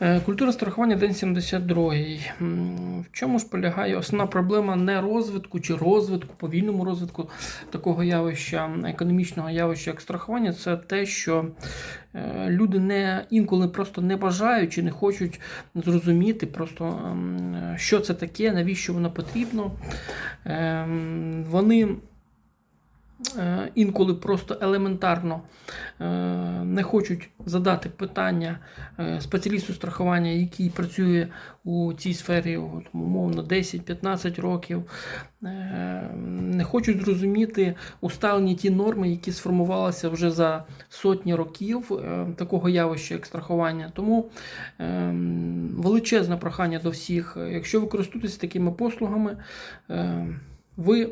Е, Культура страхування день 72. М, В чому ж полягає основна проблема не розвитку чи розвитку, повільному розвитку такого явища, економічного явища, як страхування, це те, що е, люди не інколи просто не бажають чи не хочуть зрозуміти, просто що це таке, навіщо воно потрібно. Ем, Вони інколи просто елементарно е, не хочуть задати питання е, спеціалісту страхування, який працює у цій сфері, от, умовно, 10-15 років, е, не хочуть зрозуміти усталені ті норми, які сформувалися вже за сотні років е, такого явища, як страхування. Тому е, величезне прохання до всіх, е, якщо ви користуєтесь такими послугами, е, ви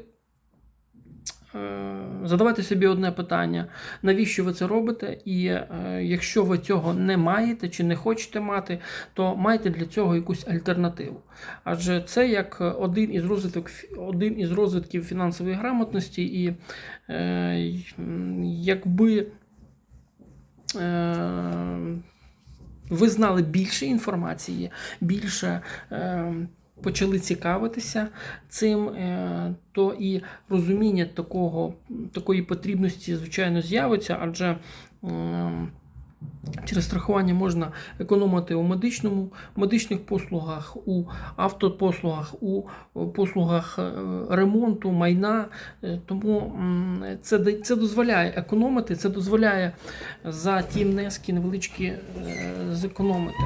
Е, Задавайте собі одне питання, навіщо ви це робите? І е, якщо ви цього не маєте чи не хочете мати, то майте для цього якусь альтернативу. Адже це як один із розвитків, один із розвитків фінансової грамотності, і е, якби е, ви знали більше інформації, більше е, почали цікавитися цим, е, то і розуміння такого, такої потрібності, звичайно, з'явиться, адже е, через страхування можна економити у медичному, медичних послугах, у автопослугах, у послугах е, ремонту, майна. Тому це, це дозволяє економити, це дозволяє за ті внески невеличкі зекономити.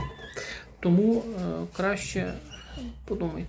Тому е, краще подумайте.